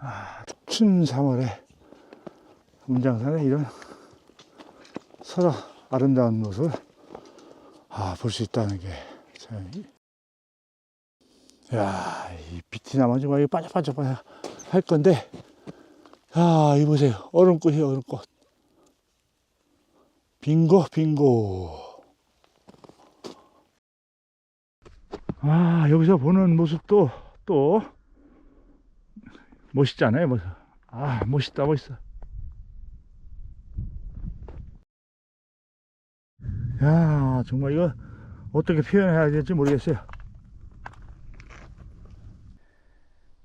아, 춘 3월에 문장산에 이런 서로 아름다운 모습을 아, 볼 수 있다는 게 참. 야, 이 정말 이거 반짝반짝 할 건데, 아, 이 보세요. 얼음꽃이에요, 얼음꽃. 빙고, 빙고. 아, 여기서 보는 모습도 또 멋있잖아요, 모습. 아, 멋있다, 멋있어. 야, 정말 이거 어떻게 표현해야 될지 모르겠어요.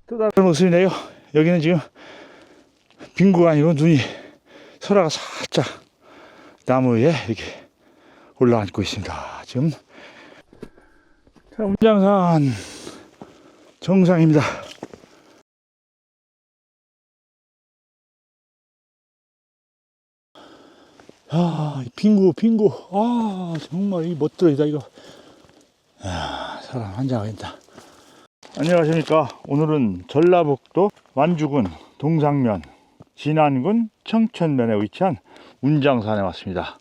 또 다른 모습이네요. 여기는 지금 빙구가 아니고 눈이 설화가 살짝 나무 위에 이렇게 올라앉고 있습니다. 지금 자, 운장산 정상입니다. 아, 이 빙구, 빙구. 아, 정말 이 멋들이다, 이거. 아, 사람 환장하겠다. 안녕하십니까. 오늘은 전라북도 완주군 동상면, 진안군 청천면에 위치한 운장산에 왔습니다.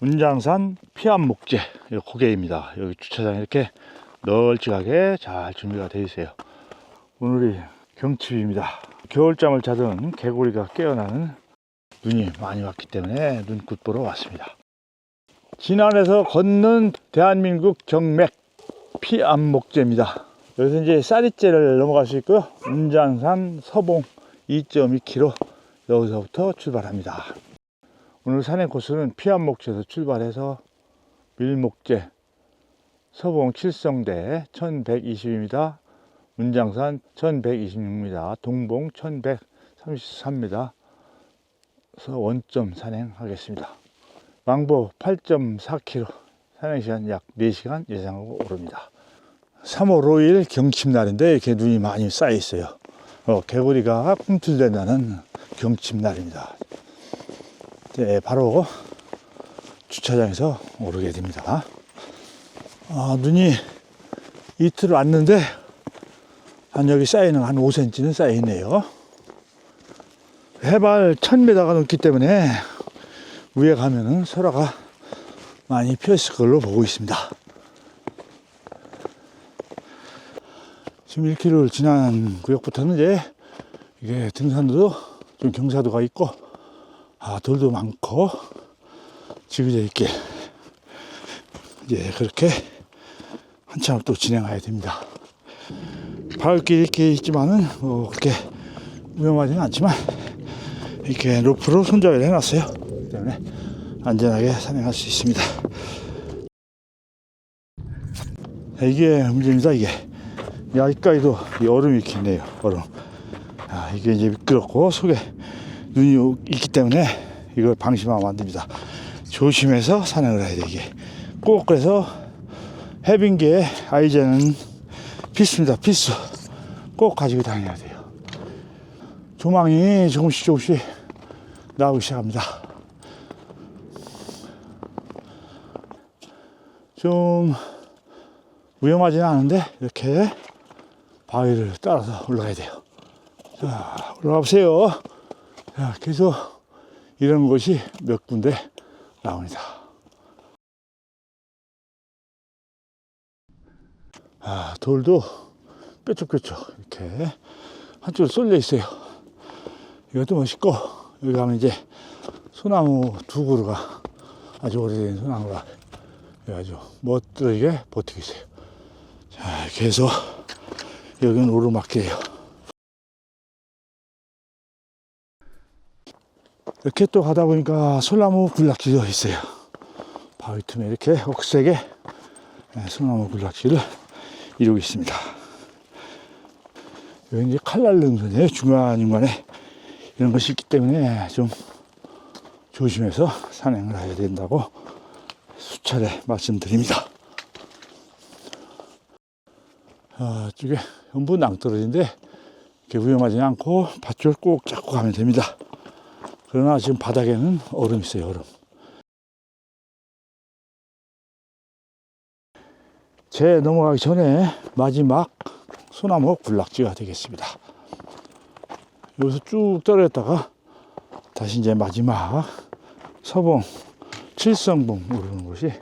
운장산 피암목재 고개입니다. 여기 주차장 이렇게 널찍하게 잘 준비가 되어 있어요. 오늘이 경칩입니다. 겨울잠을 자던 개구리가 깨어나는 눈이 많이 왔기 때문에 눈꽃 보러 왔습니다. 진안에서 걷는 대한민국 정맥 피암목재입니다. 여기서 이제 쌀이째를 넘어갈 수 있고요. 운장산 서봉 2.2km 여기서부터 출발합니다. 오늘 산행 코스는 피암목재에서 출발해서 밀목재 서봉 칠성대 1120입니다. 문장산 1126m, 동봉 1133m, 서 원점 산행하겠습니다. 왕복 8.4km, 산행시간 약 4시간 예상하고 오릅니다. 3월 5일 경칩날인데 이렇게 눈이 많이 쌓여 있어요. 어, 개구리가 꿈틀댄다는 경칩날입니다. 네, 바로 주차장에서 오르게 됩니다. 아, 눈이 이틀 왔는데 한 여기 쌓이는 한 5cm는 쌓여 있네요. 해발 1000m가 넘기 때문에 위에 가면은 설화가 많이 피었을 걸로 보고 있습니다. 지금 1km를 지난 구역부터는 이제 이게 등산도 좀 경사도가 있고 아 돌도 많고 지그재 있게 이제 그렇게 한참 또 진행해야 됩니다. 바울길 이렇게 있지만은 뭐 그렇게 위험하지는 않지만 이렇게 로프로 손잡이를 해놨어요. 그렇기 때문에 안전하게 산행할 수 있습니다. 자, 이게 문제입니다. 이게 여기까지도 이 얼음이 있네요. 얼음. 아, 이게 이제 미끄럽고 속에 눈이 오- 있기 때문에 이걸 방심하면 안 됩니다. 조심해서 산행을 해야 돼 이게. 꼭 그래서 해빙계에 아이젠은 필수입니다. 필수. 꼭 가지고 다녀야 돼요. 조망이 조금씩 조금씩 나오기 시작합니다. 좀 위험하지는 않은데 이렇게 바위를 따라서 올라가야 돼요. 자, 올라가 보세요. 자, 계속 이런 곳이 몇 군데 나옵니다. 아, 돌도 뾰족뾰족 이렇게 한쪽으로 쏠려 있어요. 이것도 멋있고, 여기 가면 이제 소나무 두 그루가 아주 오래된 소나무가 아주 멋들게 버티고 있어요. 자, 계속 여기는 오르막길이에요. 이렇게 또 가다 보니까 소나무 군락지도 있어요. 바위 틈에 이렇게 억세게 네, 소나무 군락지를 이루고 있습니다. 여기 이제 칼날 능선이에요. 중간중간에 이런 것이 있기 때문에 좀 조심해서 산행을 해야 된다고 수차례 말씀드립니다. 아, 이쪽에 전부 낭떠러지인데 위험하지 않고 밧줄 꼭 잡고 가면 됩니다. 그러나 지금 바닥에는 얼음 있어요, 얼음. 제 넘어가기 전에 마지막 소나무 군락지가 되겠습니다. 여기서 쭉 떨어졌다가 다시 이제 마지막 서봉 칠성봉 오르는 곳이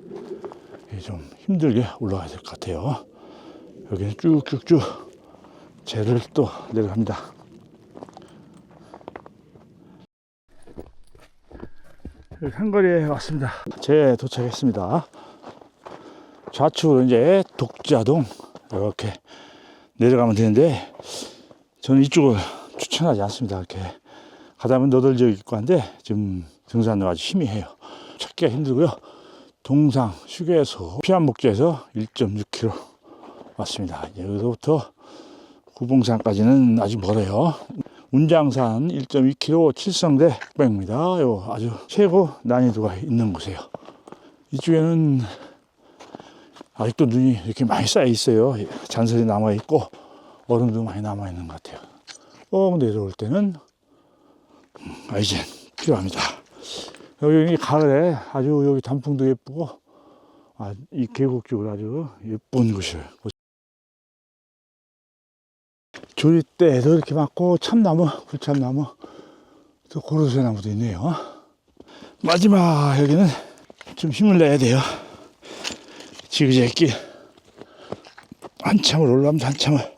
좀 힘들게 올라가야 될 것 같아요. 여기는 쭉쭉쭉 재를 또 내려갑니다. 한거리에 왔습니다. 제 도착했습니다. 좌측으로 이제 독자동 이렇게 내려가면 되는데 저는 이쪽을 추천하지 않습니다. 이렇게 가다 보면 너덜 지역 있고 한데 지금 등산로 아주 힘이 해요. 찾기가 힘들고요. 동상 휴게소 피안 목재에서 1.6km 왔습니다. 여기서부터 구봉산까지는 아직 멀어요. 운장산 1.2km 칠성대 600m. 요 아주 최고 난이도가 있는 곳이에요. 이쪽에는 아직도 눈이 이렇게 많이 쌓여 있어요. 잔설이 남아 있고 얼음도 많이 남아 있는 것 같아요. 꼭 내려올 때는 음, 아이젠 필요합니다. 여기 가을에 아주 여기 단풍도 예쁘고 아, 이 계곡 쪽으로 아주 예쁜 곳이에요. 조리대도 이렇게 많고 참나무, 불참나무, 또 고로쇠 나무도 있네요. 마지막 여기는 좀 힘을 내야 돼요. 지그재길 한참을 올라가면 한참을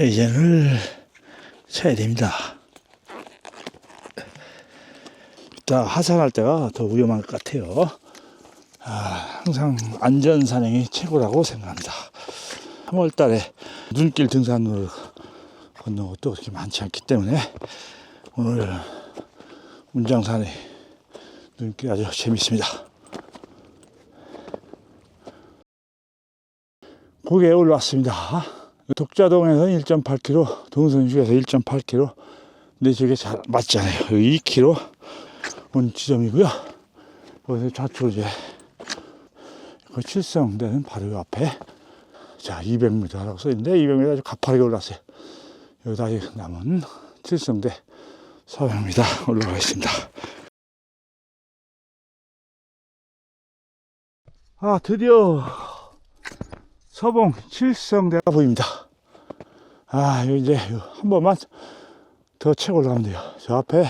이제는 쳐야 됩니다. 이따 하산할 때가 더 위험할 것 같아요. 아, 항상 안전 산행이 최고라고 생각합니다. 3월 달에 눈길 등산로를 걷는 것도 그렇게 많지 않기 때문에 오늘 문장산의 눈길 아주 재밌습니다. 고개에 올라왔습니다. 독자동에서 1.8km, 동선주에서 1.8km. 근데 저게 잘 맞지 않아요. 2km 온 지점이고요. 여기서 좌측으로 이제 그 칠성대는 바로 요 앞에 자 200m라고 써있는데 200m 아주 가파르게 올랐어요. 여기다 남은 칠성대 400m 올라가겠습니다. 아 드디어 서봉 칠성대가 보입니다. 아, 이제 한 번만 더 채고 올라가면 돼요. 저 앞에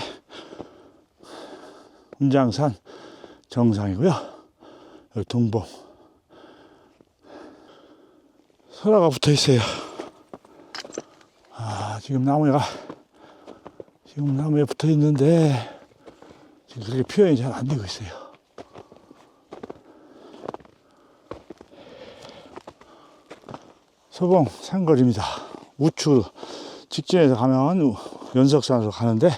운장산 정상이고요. 여기 동봉. 소라가 붙어 있어요. 아, 지금 나무가, 지금 나무에 붙어 있는데, 지금 그렇게 표현이 잘 안 되고 있어요. 소봉 산거리입니다. 우측 직진해서 가면 우- 연석산으로 가는데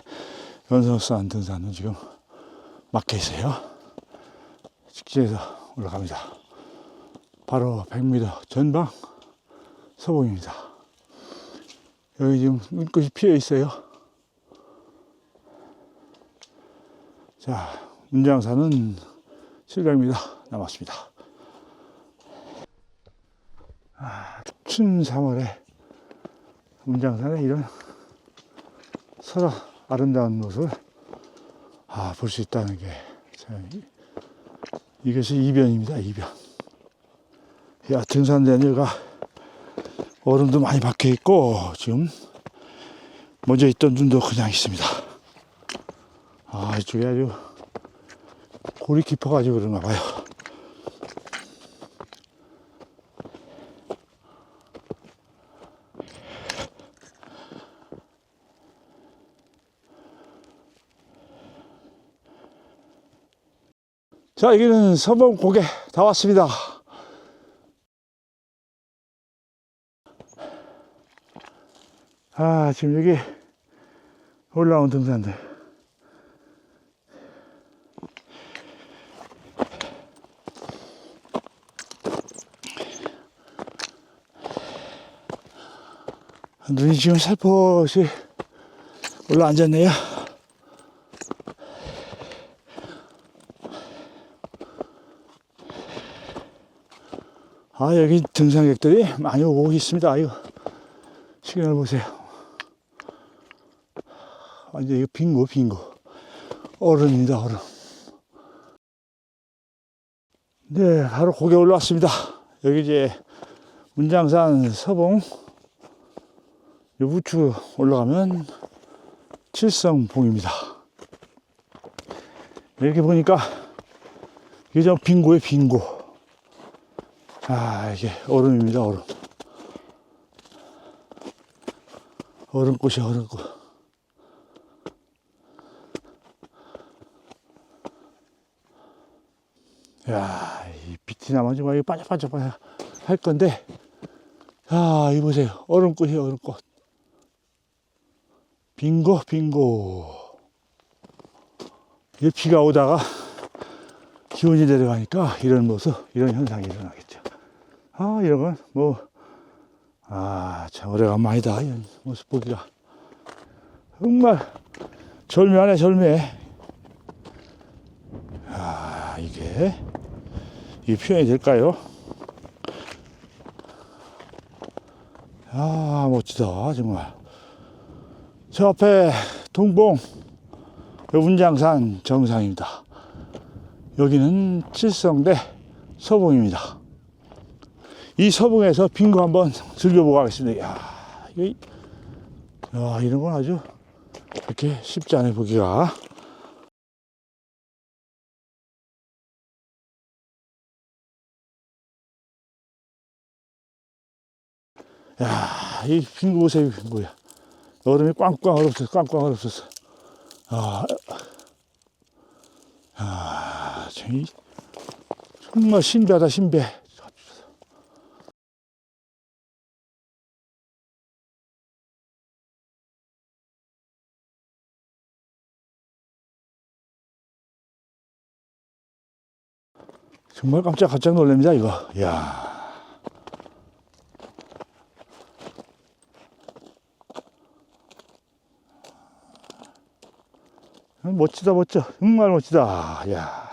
연석산 등산은 지금 막혀 있어요. 직진해서 올라갑니다. 바로 100m 전방 소봉입니다. 여기 지금 눈꽃이 피어 있어요. 자, 문장산은 700m 남았습니다. 춘 3월에 문장산에 이런 서로 아름다운 모습을 아, 볼 수 있다는 게 참, 이- 이것이 이변입니다. 이변. 야 등산대니가 얼음도 많이 박혀 있고 지금 먼저 있던 눈도 그냥 있습니다. 아 이쪽에 아주 골이 깊어가지고 그런가 봐요. 자, 여기는 서봉 고개 다 왔습니다. 아, 지금 여기 올라온 등산들. 눈이 지금 살포시 올라앉았네요. 아, 여기 등산객들이 많이 오고 있습니다. 이거 시간을 보세요. 완전 이거 빙고, 빙고. 얼음입니다, 얼음. 네, 바로 고개 올라왔습니다. 여기 이제 문장산 서봉 이 우측 올라가면 칠성봉입니다. 이렇게 보니까 이게 저 빙고에 빙고. 아 이게 얼음입니다 얼음. 얼음꽃이 얼음꽃. 야, 이 빛이 정말 이거 반짝반짝 할 건데, 야, 이 보세요. 얼음꽃이 얼음꽃. 빙고, 빙고. 이게 비가 오다가 기온이 내려가니까 이런 모습, 이런 현상이 일어나겠죠. 아, 이런 건 뭐, 아, 참 오래간만이다. 이런 모습 보기가. 정말 절묘하네, 절묘해. 아, 이게, 이게 표현이 될까요? 아, 멋지다, 정말. 저 앞에 동봉, 운장산 정상입니다. 여기는 칠성대 서봉입니다. 이 서봉에서 빙고 한번 즐겨보고 가겠습니다. 야, 이, 야, 이런 건 아주 이렇게 쉽지 않아 보기가. 야, 이 빙고 보세요, 빙고야. 얼음이 꽝꽝 얼었어, 꽝꽝 얼었어. 아, 아, 정말 신비하다, 신비 정말 깜짝 깜짝 놀랍니다, 이거. 이야. 멋지다, 멋져. 정말 멋지다. 야.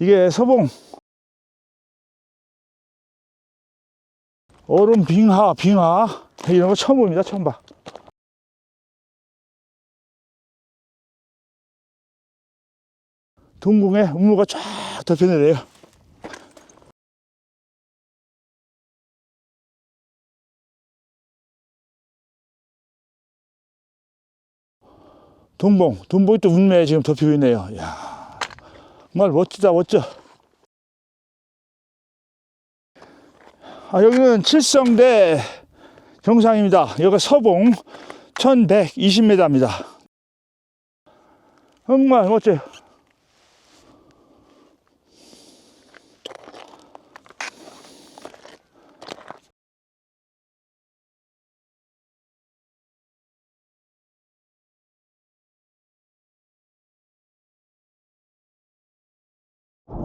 이게 서봉. 얼음 빙하, 빙하. 이런 거 처음 봅니다, 처음 봐. 동궁에 우무가 쫙 덮여내려요. 동봉, 동봉이 또 운매에 지금 덮이고 있네요. 야 정말 멋지다, 멋져. 아, 여기는 칠성대 정상입니다. 여기가 서봉 1120m입니다. 정말 멋져요.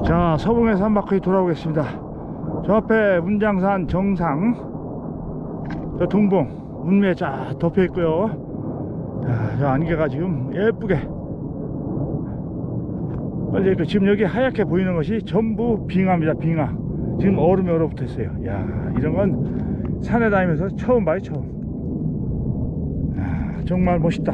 자, 서봉에서 한 바퀴 돌아오겠습니다. 저 앞에 문장산 정상, 저 동봉, 문매에 쫙 덮여 있고요. 자, 저 안개가 지금 예쁘게. 빨리 그 지금 여기 하얗게 보이는 것이 전부 빙하입니다, 빙하. 지금 얼음이 얼어붙어 있어요. 야, 이런 건 산에 다니면서 처음 봐요, 처음. 야, 정말 멋있다.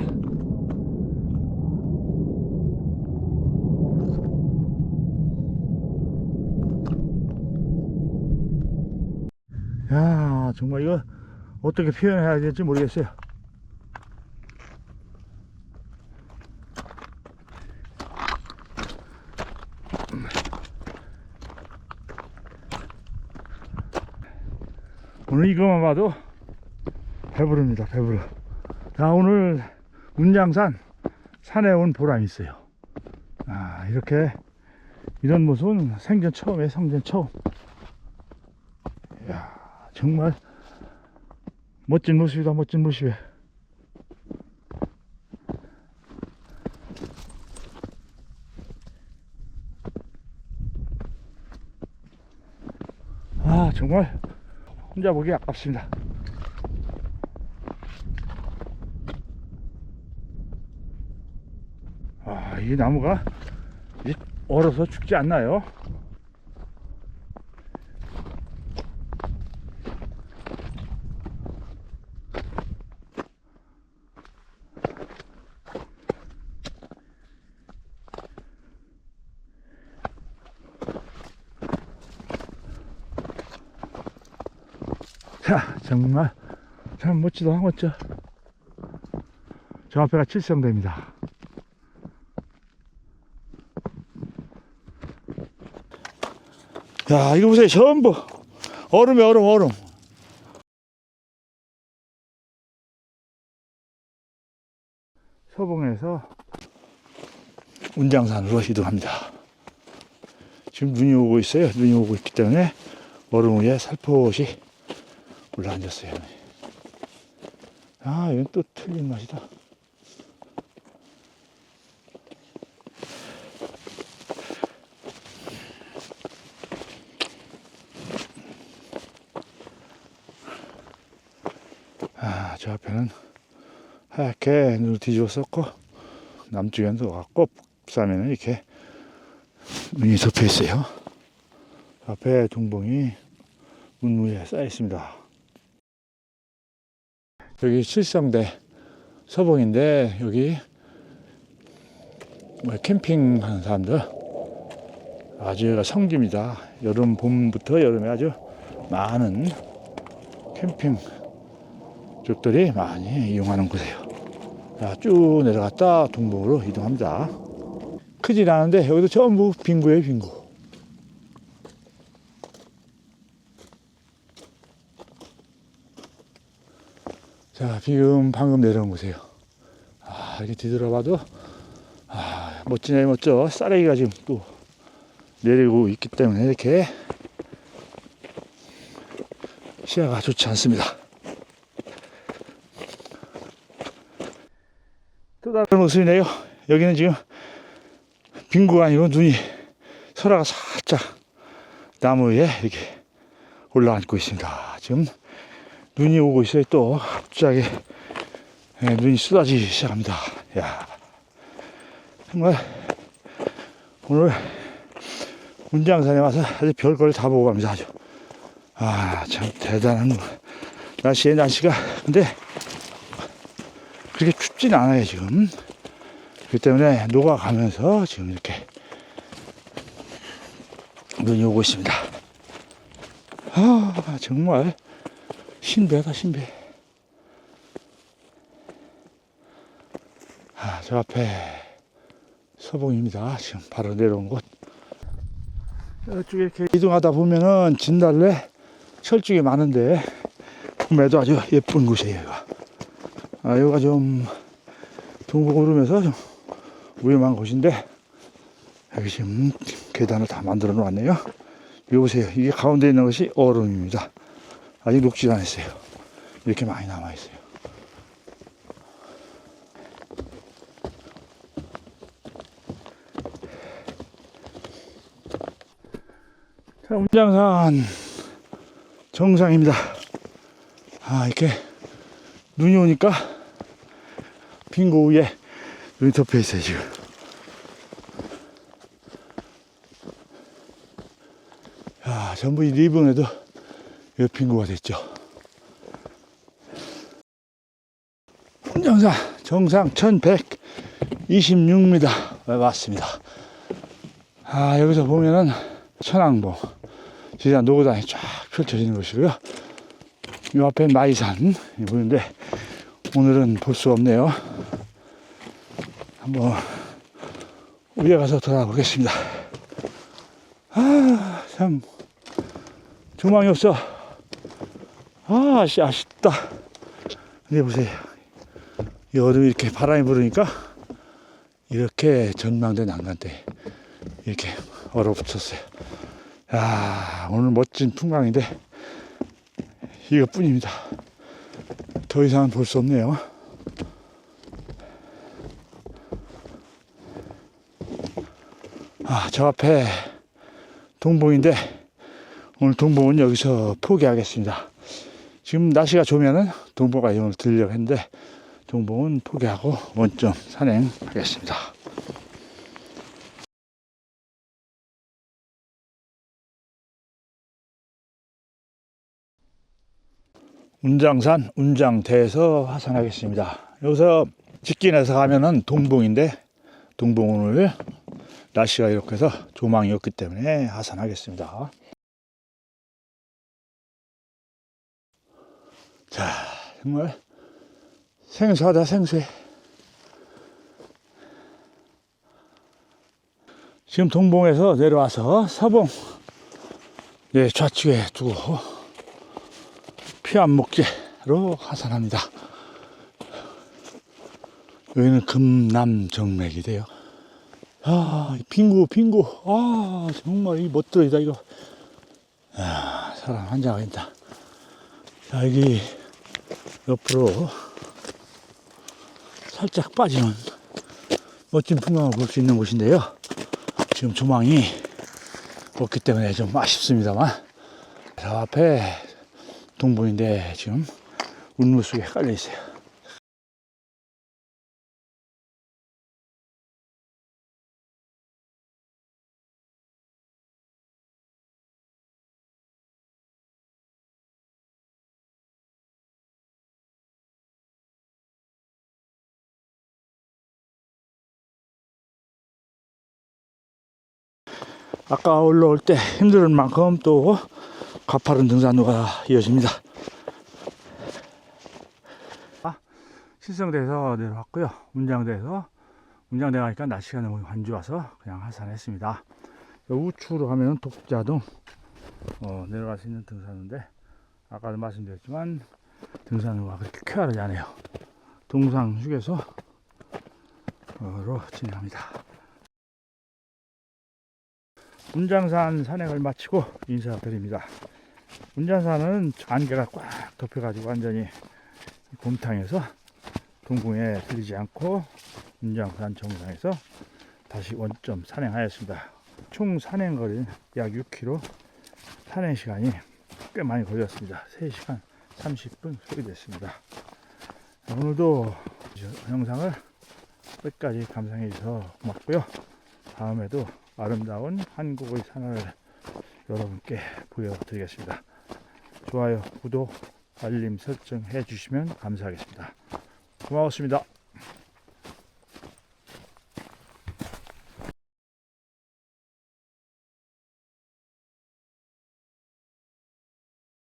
야 정말 이거 어떻게 표현해야 될지 모르겠어요. 오늘 이거만 봐도 배부릅니다 배부르 자 오늘 운장산 산에 온 보람이 있어요. 아 이렇게 이런 모습은 생전 처음에 생전 처음 정말 멋진 모습이다 멋진 모습이야 아 정말 혼자 보기 아깝습니다 아 이 나무가 이 얼어서 죽지 않나요? 자, 정말 참 멋지다, 멋져. 저 앞에가 칠성대입니다. 야, 이거 보세요. 전부 얼음이 얼음, 얼음. 서봉에서 운장산으로 이동합니다. 지금 눈이 오고 있어요. 눈이 오고 있기 때문에 얼음 위에 살포시 올라앉았어요. 아, 이건 또 틀린 맛이다. 아, 저 앞에는 하얗게 눈을 뒤집었었고, 남쪽에는 녹았고, 북삼에는 이렇게 눈이 덮여 있어요. 앞에 동봉이 문 위에 쌓여 있습니다. 여기 칠성대 서봉인데 여기 뭐 캠핑하는 사람들 아주 여기가 성지입니다. 여름 봄부터 여름에 아주 많은 캠핑 쪽들이 많이 이용하는 곳이에요. 자, 쭉 내려갔다 동봉으로 이동합니다. 크진 않은데 여기도 전부 빙구예요, 빙구. 자, 지금 방금 내려온 곳이에요. 아, 이렇게 뒤돌아봐도, 아, 멋지네, 멋져. 쌀레기가 지금 또 내리고 있기 때문에 이렇게 시야가 좋지 않습니다. 또 다른 모습이네요. 여기는 지금 빙구가 아니고 눈이 설화가 살짝 나무 위에 이렇게 올라앉고 있습니다. 지금 눈이 오고 있어요. 또 갑자기 예, 눈이 쏟아지기 시작합니다. 야 정말 오늘 운장산에 와서 아주 별걸 다 보고 갑니다. 아주 아 참 대단한 날씨에 날씨가 근데 그렇게 춥진 않아요 지금. 그렇기 때문에 녹아가면서 지금 이렇게 눈이 오고 있습니다. 아 정말 신비하다 신비해. 아, 저 앞에 서봉입니다. 지금 바로 내려온 곳. 이쪽에 이렇게 이동하다 보면은 진달래 철쭉이 많은데 꿈에도 아주 예쁜 곳이에요. 여기가. 아, 여기가 좀 동북 오르면서 좀 위험한 곳인데 여기 지금 계단을 다 만들어 놓았네요. 여기 보세요. 이게 가운데 있는 것이 얼음입니다. 아직 녹지 않았어요. 이렇게 많이 남아 있어요. 자, 운장산 정상입니다. 아, 이렇게 눈이 오니까 빙고 위에 눈이 덮여 있어요, 지금. 야, 전부 이 리본에도 이 빙고가 됐죠. 정상, 정상 1126m 왔습니다. 아, 여기서 보면은 천왕봉, 진짜 노고단이 쫙 펼쳐지는 곳이고요. 이 앞에 마이산 보이는데 오늘은 볼 수 없네요. 한번 위에 가서 돌아보겠습니다. 아, 참 조망이 없어. 아, 아시, 아쉽다. 근데 보세요. 이 얼음이 이렇게 바람이 부르니까 이렇게 전망대 난간대 이렇게 얼어붙었어요. 야, 오늘 멋진 풍광인데 이것뿐입니다. 더 이상은 볼 수 없네요. 아, 저 앞에 동봉인데 오늘 동봉은 여기서 포기하겠습니다. 지금 날씨가 좋으면은 동봉가 오늘 들려고 했는데 동봉은 포기하고 원점 산행하겠습니다. 운장산 운장대에서 하산하겠습니다. 여기서 직진해서 가면은 동봉인데 동봉을 날씨가 이렇게 해서 조망이 없기 때문에 하산하겠습니다. 자, 정말 생소하다, 생소해. 지금 동봉에서 내려와서 서봉 예, 좌측에 두고 피 안 먹게로 하산합니다. 여기는 금남정맥이 돼요. 아, 빙구, 빙구. 아, 정말 이 멋들이다, 이거. 아, 사람 환장하겠다 자, 여기 옆으로 살짝 빠지는 멋진 풍광을 볼 수 있는 곳인데요. 지금 조망이 없기 때문에 좀 아쉽습니다만. 저 앞에 동봉인데 지금 운무 속에 깔려 있어요. 아까 올라올 때 힘든 만큼 또 가파른 등산로가 이어집니다. 아, 실성대에서 내려왔고요. 문장대에서 문장대 가니까 날씨가 너무 안 좋아서 그냥 하산했습니다. 우측으로 가면 독자동 어, 내려갈 수 있는 등산로인데 아까도 말씀드렸지만 등산로가 그렇게 쾌활하지 않아요. 동상 휴게소로 진행합니다. 문장산 산행을 마치고 인사드립니다. 문장산은 안개가 꽉 덮여가지고 완전히 곰탕에서 동궁에 들리지 않고 문장산 정상에서 다시 원점 산행하였습니다. 총 산행 거리는 약 6km, 산행 시간이 꽤 많이 걸렸습니다. 3시간 30분 소요됐습니다. 오늘도 이 영상을 끝까지 감상해 주셔서 고맙고요. 다음에도 아름다운 한국의 산을 여러분께 보여드리겠습니다. 좋아요, 구독, 알림 설정 해 주시면 감사하겠습니다. 고맙습니다.